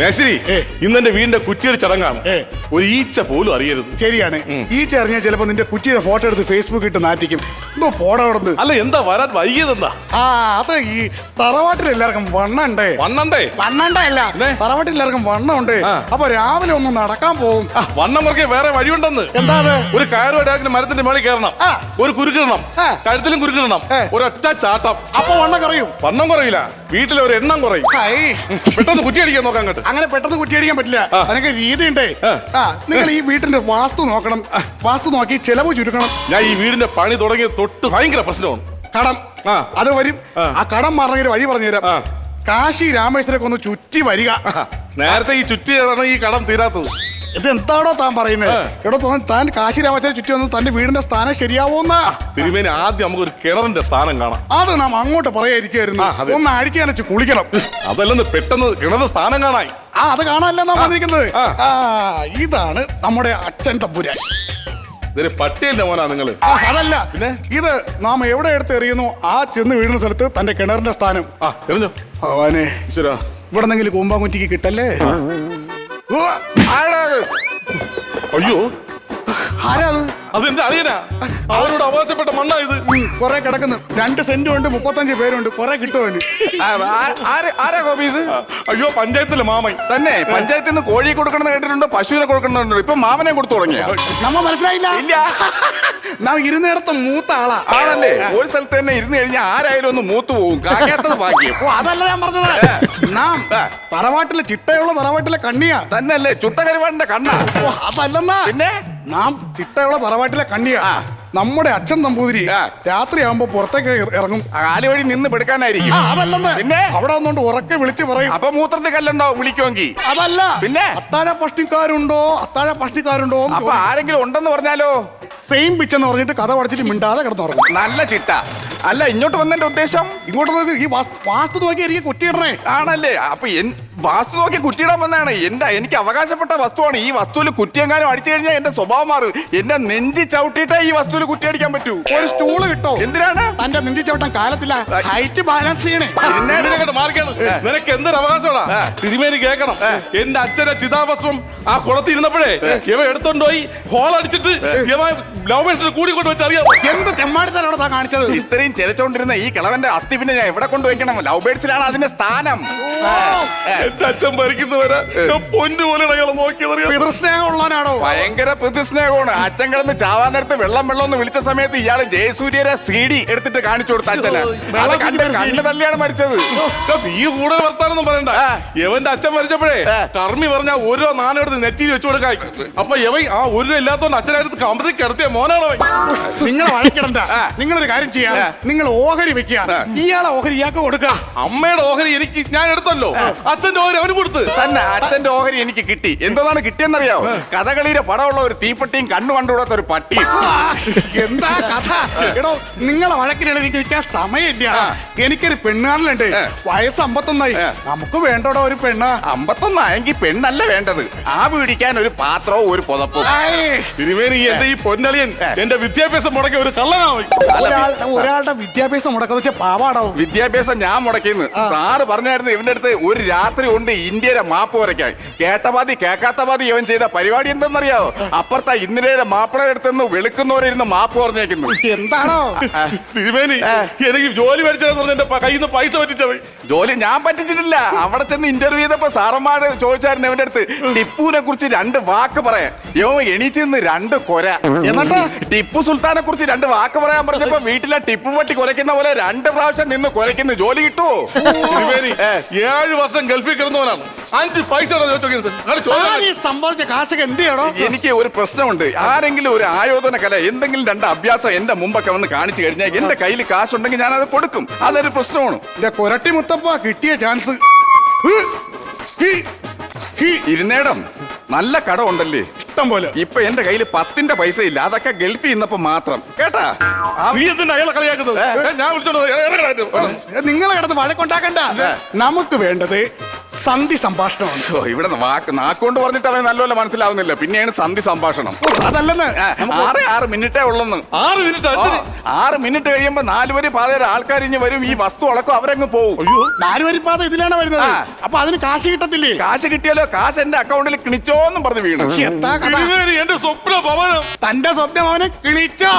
മേശരി ഇന്നെന്റെ വീടിന്റെ കുറ്റിയുടെ ചടങ്ങാണ്. ഒരു ഈച്ച പോലും അറിയരുത്. ശരിയാണ്. ഈ അറിഞ്ഞാൽ ചിലപ്പോ നിന്റെ കുറ്റിയുടെ ഫോട്ടോ എടുത്ത് ഫേസ്ബുക്ക് ഇട്ട് നാറ്റിക്കും. എന്തോ പോടാ അവിടുന്ന്. അല്ല എന്താ വരാൻ വൈകിയതെന്താ? ആ അത് ഈ തറവാട്ടിൽ എല്ലാവർക്കും വണ്ണണ്ടേ? വണ്ണണ്ടേ? വണ്ണണ്ടല്ല അല്ല. തറവാട്ടിൽ എല്ലാവർക്കും വണ്ണമുണ്ട്. അപ്പൊ രാവിലെ ഒന്ന് നടക്കാൻ പോകും. വണ്ണം മുറുക്കെ വേറെ വഴിയുണ്ടെന്ന്. എന്താ ഒരു കയറുവായിട്ട് മരത്തിന്റെ മേളിൽ കയറണം. ഒരു കുരുക്കിടണം. കഴുത്തിലും കുരുക്കിടണം. ഒരൊറ്റ ചാട്ടം. അപ്പൊ വണ്ണം കുറയും. വണ്ണം കുറയില്ല. വീട്ടിലെ ഒരു എണ്ണം കുറയും. പെട്ടെന്ന് കുറ്റിയടിക്കാൻ നോക്കാൻ കേട്ടോ അങ്ങനെ പെട്ടെന്ന് കുറ്റിയടിക്കാൻ പറ്റില്ല. അതിനൊക്കെ രീതി രീതിയുണ്ടേ ആ. നിങ്ങൾ ഈ വീട്ടിന്റെ വാസ്തു നോക്കണം. വാസ്തു നോക്കി ചെലവ് ചുരുക്കണം. ഞാൻ ഈ വീടിന്റെ പണി തുടങ്ങിയ തൊട്ട് ഭയങ്കര പ്രശ്നമാണ്. കടം. ആ. അത് വരും. ആ. കടം മാറണമെങ്കിൽ വഴി പറഞ്ഞുതരാം. ആ. കാശി രാമേശ്വരൊക്കെ ഒന്ന് ചുറ്റി വരിക. നേരത്തെ ഈ ചുറ്റിയാണ് ഈ കടം തീരാത്തത്. ഇത് എന്താണോ താൻ പറയുന്നത്? ആ. എടോ തോന്നി താൻ കാശി രാമേശ്വരം ചുറ്റി വന്ന് തന്റെ വീടിന്റെ സ്ഥാനം ശരിയാവുമെന്ന തിരുമേനി ആദ്യം നമുക്ക് ഒരു കിണറിന്റെ സ്ഥാനം കാണാം. അത് നാം അങ്ങോട്ട് പറയാതിരിക്കുന്നു ആ, അതെ. ഒന്ന് അടിച്ചു കുളിക്കണം. അതല്ലെന്ന് പെട്ടെന്ന് കിണറിന്റെ സ്ഥാനം കാണാൻ ആ അത് കാണാനല്ല നാം വന്നിരിക്കുന്നത്? ആ. ഇതാണ് നമ്മുടെ അച്ഛൻ തമ്പുരാൻ. ഇതൊരു പട്ടിയല്ലേ മോനാ നിങ്ങൾ? ആ, അതല്ല. പിന്നെ? ഇത് നാം എവിടെ എടുത്ത് എറിയുന്നു? ആ ചെന്ന് വീഴുന്ന സ്ഥലത്ത് തന്റെ കിണറിന്റെ സ്ഥാനം. ആ എറിഞ്ഞോ? ഭഗവാനെ ഈശ്വരാ. ഇവിടെ നിന്നെങ്കിലും കൂമ്പാങ്കുറ്റിക്ക് കിട്ടല്ലേ അത്? അയ്യോ. ആരാ അത് അതെന്താ അളിയനാ? അവരോട് അവകാശപ്പെട്ട മണ്ണാ ഇത്. കൊറേ കിടക്കുന്നു. രണ്ട് സെന്റും ഉണ്ട് മുപ്പത്തഞ്ച് പേരുണ്ട് കൊറേ ആ- ആര്- ആരാ ഗോപി ഇത്? അയ്യോ പഞ്ചായത്തിലെ മാമൻ. തന്നെ പഞ്ചായത്തിൽ നിന്ന് കോഴി കൊടുക്കണം കേട്ടിട്ടുണ്ട് പശുവിനെ കൊടുക്കണമെന്നുണ്ട്. ഇപ്പൊ മാമനെ കൊടുത്തു തുടങ്ങിയ. നമ്മ മനസ്സിലായില്ല. ഇല്ല. നാം ഇരുന്നിടത്ത് മൂത്ത ആളാ. ആണല്ലേ? ഒരു സ്ഥലത്ത് തന്നെ ഇരുന്ന് കഴിഞ്ഞാൽ ആരായാലും ഒന്ന് മൂത്തു പോകും കാക്കാത്തത് ഭാഗ്യം. ഓ അതല്ല ഞാൻ പറഞ്ഞത്. നാം തറവാട്ടിലെ ചിട്ടയുള്ള തറവാട്ടിലെ കണ്ണിയാ. തന്നെയല്ലേ ചുട്ടകരിവാടിന്റെ കണ്ണാ. ഓ അതല്ലെന്നാ. പിന്നെ? നാം തിട്ടയുള്ള തറവാട്ടിലെ കണ്ണിയാ. നമ്മുടെ അച്ഛൻ നമ്പൂതിരി രാത്രി രാത്രിയാകുമ്പോ പുറത്തേക്ക് ഇറങ്ങും. കാൽ വഴി നിന്ന് പെടുക്കാനായിരിക്കും. അതല്ലെന്ന്. പിന്നെ? അവിടെ വന്നുകൊണ്ട് ഉറക്കെ വിളിച്ച് പറയും. അപ്പൊ മൂത്രത്തിൽ കല്ലുണ്ടോ വിളിക്കുമെങ്കിൽ അതല്ല. പിന്നെ? അത്താഴ പഷ്ടിക്കാരുണ്ടോ? അത്താഴ പഷ്ടിക്കാരുണ്ടോ അപ്പൊ ആരെങ്കിലും ഉണ്ടെന്ന് പറഞ്ഞാലോ? സെയിം പിച്ചെന്ന് പറഞ്ഞിട്ട് കഥ പഠിച്ചിട്ട് മിണ്ടാതെ കിടന്നുറങ്ങും. നല്ല ചിട്ട. അല്ല ഇങ്ങോട്ട് വന്നതിന്റെ ഉദ്ദേശം? ഇങ്ങോട്ട് വന്നത് ഈ വാസ്- വാസ്തു നോക്കി എനിക്ക് കുറ്റിയിടണേ. ആണല്ലേ. അപ്പൊ എൻ വാസ്തു നോക്കി കുറ്റിയിടാൻ വന്നതാണ്. എന്റെ എനിക്ക് അവകാശപ്പെട്ട വസ്തുവാണ് ഈ വസ്തുവിൽ കുറ്റിയെങ്ങാനും അടിച്ചു കഴിഞ്ഞാൽ എന്റെ സ്വഭാവം മാറും. എന്നെ നെഞ്ചി ചവിട്ടിയിട്ടേ ഈ വസ്തുവിൽ കുറ്റിയടിക്കാൻ പറ്റൂ. ഒരു സ്റ്റൂൾ കിട്ടോ? എന്തിനാണ്? തന്റെ നിന്ദിച്ചോട്ടം കാലത്തില്ല ഹൈറ്റ് ബാലൻസ് ചെയ്യണേ. മാറിക്കാണ്. നിനക്ക് എന്തൊരു അവകാശമാടാ? തിരുമേനി കേക്കണം എന്റെ അച്ഛന്റെ ചിതാഭസ്മം ആ കുളത്തിൽ ഇരുന്നപ്പോഴേ ഇവ എടുത്തോണ്ട് പോയി ഹോൾ അടിച്ചിട്ട് ഇവ ലവ് ബേഴ്സിന് കൂടി കൊണ്ട് വെച്ചറിയാം എന്ത് തെമ്മാടിത്തരാണ് താൻ കാണിച്ചത്? ഇത്രയും ചെലച്ചോണ്ടിരുന്ന ഈ കിളവന്റെ അസ്ഥി പിന്നെ ഞാൻ എവിടെ കൊണ്ടുവയ്ക്കണം ലവ് ബേഡ്സിലാണ് അതിന്റെ സ്ഥാനം. എന്റെ അച്ഛൻ ഭരിക്കുന്നവരെ ഞാൻ നോക്കിയതറിയാം ഭയങ്കര പ്രതിസ്നേഹമാണ്. അച്ഛൻ കിടന്ന് ചാവാൻ നേരത്ത് വെള്ളം വെള്ളം എന്ന് വിളിച്ച സമയത്ത് ഇയാൾ ജയസൂര്യരെ സി ഡി എടുത്തിട്ട് കാണിച്ചു കൊടുത്ത അച്ഛന്. അത് കണ്ട് കണ്ണ് തള്ളിയാണ് മരിച്ചത്. നീ കൂടുതൽ വർത്താനൊന്നും പറയണ്ട. യവന്റെ അച്ഛൻ മരിച്ചപ്പോഴേ തർമ്മി കർമ്മി പറഞ്ഞ ഓരോ നാണം എടുത്ത് നെറ്റിയിൽ വെച്ചു കൊടുക്കായി. അപ്പൊ യവൻ ആ ഒരു രൂപ ഇല്ലാത്തോണ്ട് അച്ഛനായിട്ട് കമ്പതി കിടത്തിയ മോനാണ് നിങ്ങൾ വഴക്കിടണ്ട. നിങ്ങൾ നിങ്ങളൊരു കാര്യം ചെയ്യാം. നിങ്ങൾ ഓഹരി വെക്കുക. ഇയാളെ ഓഹരി ഇയാൾക്ക് കൊടുക്കുക. അമ്മയുടെ ഓഹരി എനിക്ക് ഞാൻ എടുത്തല്ലോ. അച്ഛന്റെ ഓഹരി അവന് കൊടുത്ത്. തന്നെ അച്ഛന്റെ ഓഹരി എനിക്ക് കിട്ടി. എന്തോന്നാണ് കിട്ടിയെന്നറിയാവോ? കഥകളിയുടെ പടമുള്ള ഒരു തീപ്പെട്ടിയും കണ്ണു കണ്ടുകൂടാത്ത ഒരു പട്ടിയും. എന്താ കഥ? എടോ നിങ്ങളെ എനിക്ക് നിൽക്കാൻ സമയമില്ല. എനിക്കൊരു പെണ്ണുകാരനുണ്ട് ഏ. വയസ്സ് അമ്പത്തൊന്നായി. നമുക്ക് വേണ്ടോടോ ഒരു പെണ്ണ? അമ്പത്തൊന്നായെങ്കിൽ പെണ്ണല്ല വേണ്ടത്. ആ വീടിക്കാൻ ഒരു പാത്രവും ഒരു പുതപ്പും. തിരുമേനി എന്റെ ഈ പൊന്നളിയൻ എന്റെ വിദ്യാഭ്യാസം മുടക്കി ഒരു കള്ളനാവും ഒരാളുടെ വിദ്യാഭ്യാസം മുടക്കുന്ന വെച്ചാൽ പാവാടോ? വിദ്യാഭ്യാസം ഞാൻ മുടക്കിന്ന്. സാറ് പറഞ്ഞായിരുന്നു ഇവന്റെ അടുത്ത് ഒരു രാത്രി കൊണ്ട് ഇന്ത്യയുടെ മാപ്പ് വരയ്ക്കാൻ. കേട്ട പാതി കേൾക്കാത്ത പാതി ഇവൻ ചെയ്ത പരിപാടി എന്തെന്നറിയാവോ? അപ്പുറത്തെ ഇന്ദിരയുടെ മാപ്പിളയുടെ അടുത്തുനിന്ന് വെളുക്കുന്നവരിരുന്ന് മാപ്പ് പറഞ്ഞേക്കുന്നു. എന്താണോ? തിരുമേനി എനിക്ക് ജോലി മേടിച്ചതെന്ന് പറഞ്ഞ എന്റെ കയ്യിൽ നിന്ന് പൈസ പറ്റിച്ചത് ജോലി ഞാൻ പറ്റിച്ചിട്ടില്ല. അവിടെ ചെന്ന് ഇന്റർവ്യൂ ചെയ്തപ്പോ സാറന്മാര് ചോദിച്ചായിരുന്നു എന്റെ അടുത്ത് ടിപ്പുവിനെ കുറിച്ച് രണ്ട് വാക്ക് പറയാൻ. യോ എണീച്ച് നിന്ന് രണ്ട് കൊര. എന്നിട്ട്? ടിപ്പു സുൽത്താനെ കുറിച്ച് രണ്ട് വാക്ക് പറയാൻ പറഞ്ഞപ്പോ വീട്ടിലെ ടിപ്പു പട്ടി കുരയ്ക്കുന്ന പോലെ രണ്ട് പ്രാവശ്യം നിന്ന് കുരയ്ക്കുന്നു. ജോലി കിട്ടുമോ ഏഴ് വർഷം ഗൾഫിൽ കിടന്നവനാണ്. അഞ്ച് പൈസ ആര് ഈ സംബന്ധിച്ച കാശൊക്കെ എന്ത് ചെയ്യണോ? എനിക്ക് ഒരു പ്രശ്നമുണ്ട്. ആരെങ്കിലും ഒരു ആയോധന കല എന്തെങ്കിലും രണ്ട് അഭ്യാസം എന്റെ മുമ്പൊക്കെ വന്ന് കാണിച്ചു കഴിഞ്ഞാൽ എന്റെ കയ്യിൽ കാശുണ്ടെങ്കിൽ ഞാൻ അത് കൊടുക്കും. അതൊരു പ്രശ്നമാണ്. എന്റെ കൊരട്ടി മുത്തപ്പ കിട്ടിയ ചാൻസ്. ഇരുന്നേടം നല്ല കട ഉണ്ടല്ലേ ഇഷ്ടം പോലെ. ഇപ്പൊ എന്റെ കയ്യിൽ പത്തിന്റെ പൈസ ഇല്ല അതൊക്കെ ഗൾഫിൽ നിന്നപ്പോ മാത്രം. കേട്ടാ? നിങ്ങളെ കിടന്ന് വഴക്കുണ്ടാക്കണ്ട. നമുക്ക് വേണ്ടത് സന്ധി സംഭാഷണമാണ്. ഓ, ഇവിടെ വാക്ക് നാക്കൊണ്ട് പറഞ്ഞിട്ട് അവന് നല്ലപോലെ മനസ്സിലാവുന്നില്ല. പിന്നെയാണ് സന്ധി സംഭാഷണം. അതല്ലെന്ന് നമുക്ക് ആറ് ആറ് മിനിറ്റേ ഉള്ളെന്ന്. ആറ് മിനിറ്റ് ആറ് മിനിറ്റ് കഴിയുമ്പോ നാലുപേര് പാതയുടെ ആൾക്കാർ ഇനി വരും. ഈ വസ്തു അളക്കും അവരങ്ങ് പോവും. അയ്യോ. നാലുവരിപ്പാത ഇതിലാണ് വരുന്നത്. ആ. അപ്പൊ അതിന് കാശ് കിട്ടത്തില്ലേ? കാശ് കിട്ടിയാലോ? കാശ് എന്റെ അക്കൗണ്ടിൽ കിണിച്ചോന്നും പറഞ്ഞു വീണു. എന്താ കഥ? എന്റെ സ്വപ്ന ഭവനം. തന്റെ സ്വപ്നം അവനെ കിണിച്ചോ.